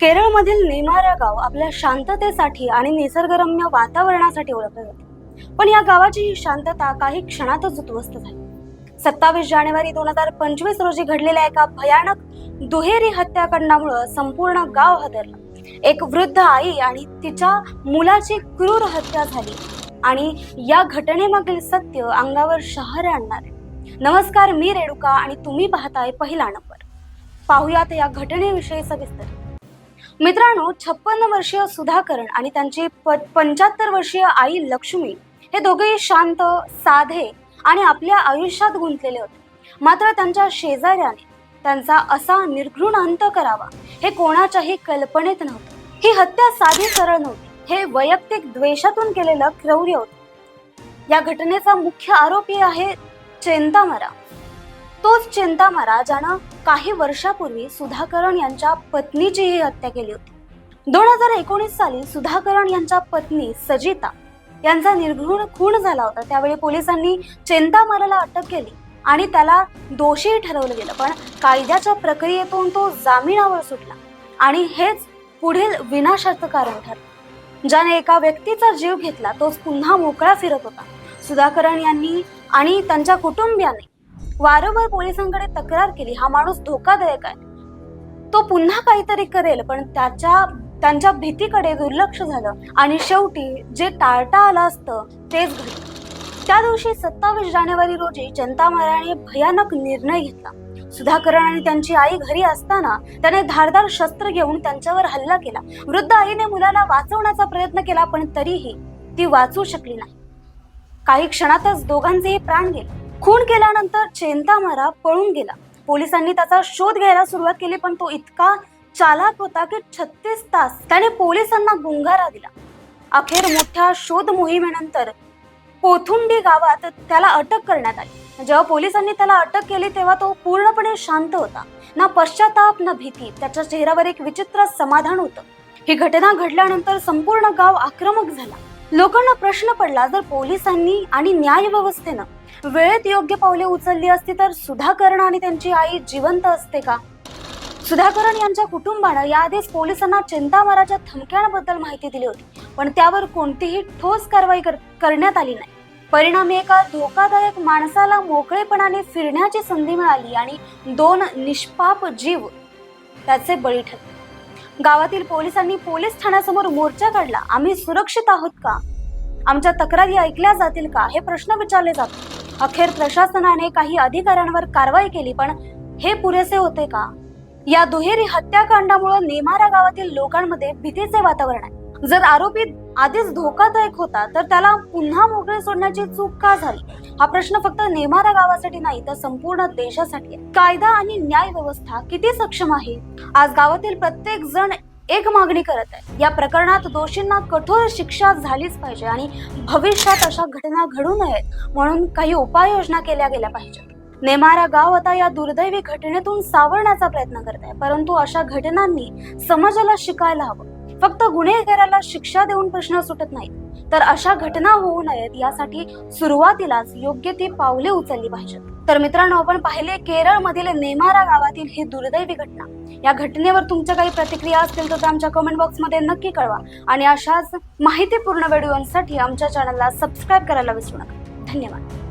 केरळमधील नेमारा गाव आपल्या शांततेसाठी आणि निसर्गरम्य वातावरणासाठी ओळखले जाते. पण या गावाची ही शांतता काही क्षणातच उद्ध्वस्त झाली. सत्तावीस जानेवारी दोन हजार पंचवीस रोजी घडलेल्या एका भयानक दुहेरी हत्याकांडामुळं संपूर्ण गाव हादरलं. एक वृद्ध आई आणि तिच्या मुलाची क्रूर हत्या झाली आणि या घटनेमागील सत्य अंगावर शहर आणणार आहे. नमस्कार मी रेणुका आणि तुम्ही पाहताय पहिला नंबर. पाहुयात या घटनेविषयी सविस्तर. मित्रांनो छप्पन्न वर्षीय सुधाकरण आणि त्यांची पंच्याहत्तर वर्षीय आई लक्ष्मी हे दोघेही शांत साधे आणि आपल्या आयुष्यात गुंतलेले होते. मात्र त्यांच्या शेजाऱ्याने त्यांचा असा निर्घृण अंत करावा हे कोणाच्याही कल्पनेत नव्हतं. ही हत्या साधी सरळ नव्हती. हे वैयक्तिक द्वेषातून केलेलं क्रौर्य होतं. या घटनेचा मुख्य आरोपी आहे चेंतामरा. तोच चिंतामारा ज्यानं काही वर्षापूर्वी सुधाकरण यांच्या पत्नीचीही हत्या केली होती. दोन हजार एकोणीस साली सुधाकरण यांच्या पत्नी सजिता यांचा निर्घृण खून झाला होता. त्यावेळी पोलिसांनी चिंतामाराला अटक केली आणि त्याला दोषी ठरवलं गेलं. पण कायद्याच्या प्रक्रियेतून तो जामिनावर सुटला आणि हेच पुढील विनाशाचं कारण ठरलं. ज्याने एका व्यक्तीचा जीव घेतला तोच पुन्हा मोकळा फिरत होता. सुधाकरण यांनी आणि त्यांच्या कुटुंबियाने वारंवार पोलिसांकडे तक्रार केली. हा माणूस धोकादायक आहे. तो पुन्हा काहीतरी करेल पण त्याच्या त्यांच्या भीतीकडे दुर्लक्ष झालं आणि शेवटी जे टाळता आलं असतं तेच घडलं. त्या दिवशी सत्तावीस जानेवारी रोजी जनता जनतामाराने भयानक निर्णय घेतला. सुधाकरण आणि त्यांची आई घरी असताना त्याने धारदार शस्त्र घेऊन त्यांच्यावर हल्ला केला. वृद्ध आईने मुलाला वाचवण्याचा प्रयत्न केला पण तरीही ती वाचू शकली नाही. काही क्षणातच दोघांचेही प्राण गेले. खून केल्यानंतर चेंतामारा पळून गेला. पोलिसांनी त्याचा शोध घ्यायला सुरुवात केली पण तो इतका चालाक होता की छत्तीस तास त्याने पोलिसांना गुंगारा दिला. अखेर मोठ्या शोध मोहिमेनंतर पोथुंडी गावात त्याला अटक करण्यात आली. जेव्हा पोलिसांनी त्याला अटक केली तेव्हा तो पूर्णपणे शांत होता. ना पश्चाताप ना भीती. त्याच्या चेहऱ्यावर एक विचित्र समाधान होतं. ही घटना घडल्यानंतर संपूर्ण गाव आक्रमक झाला. लोकांना प्रश्न पडला जर पोलिसांनी आणि न्यायव्यवस्थेनं वेळेत योग्य पावले उचलली असती तर सुधाकरण आणि त्यांची आई जिवंत असते का? सुधाकरण यांच्या कुटुंबानं याआधीच पोलिसांना चिंतामाराच्या धमक्यांबद्दल माहिती दिली होती. पण त्यावर कोणतीही ठोस कारवाई कर- करण्यात आली नाही. परिणामी एका धोकादायक माणसाला मोकळेपणाने फिरण्याची संधी मिळाली आणि दोन निष्पाप जीव त्याचे बळी ठरले. गावातील पोलिसांनी पोलीस ठाण्यासमोर मोर्चा काढला. आम्ही सुरक्षित आहोत का? आमच्या तक्रारी ऐकल्या जातील का? हे प्रश्न विचारले जातात अखेर प्रशासनाने काही अधिकाऱ्यांवर कारवाई केली पण हे पुरेसे होते का? या दुहेरी हत्याकांडामुळे नेमारा गावातील लोकांमध्ये भीतीचे वातावरण आहे. जर आरोपी आधीच धोकादायक होता तर त्याला पुन्हा मोकळे सोडण्याची चूक का झाली? हा प्रश्न फक्त नेमारा गावासाठी नाही तर संपूर्ण देशासाठी कायदा आणि न्याय व्यवस्था किती सक्षम आहे? आज गावातील प्रत्येक जण एक मागणी करत आहे. या प्रकरणात दोषींना कठोर शिक्षा झालीच पाहिजे आणि भविष्यात अशा घटना घडू नयेत म्हणून काही उपाययोजना केल्या गेल्या पाहिजेत. नेमारा गाव आता या दुर्दैवी घटनेतून सावरण्याचा प्रयत्न करत आहे. परंतु अशा घटनांनी समाजाला शिकायला हवं. फक्त गुन्हेगाराला शिक्षा देऊन प्रश्न सुटत नाहीत. तर अशा घटना होऊ नयेत यासाठी सुरुवातीलाच योग्य ती पावले उचलली पाहिजेत. तर मित्रांनो आपण पाहिले केरळमधील नेमारा गावातील ही दुर्दैवी घटना. या घटनेवर तुमच्या काही प्रतिक्रिया असतील तर आमच्या कमेंट बॉक्समध्ये नक्की कळवा. आणि अशाच माहितीपूर्ण व्हिडिओसाठी आमच्या चॅनलला सबस्क्राईब करायला विसरू नका. धन्यवाद.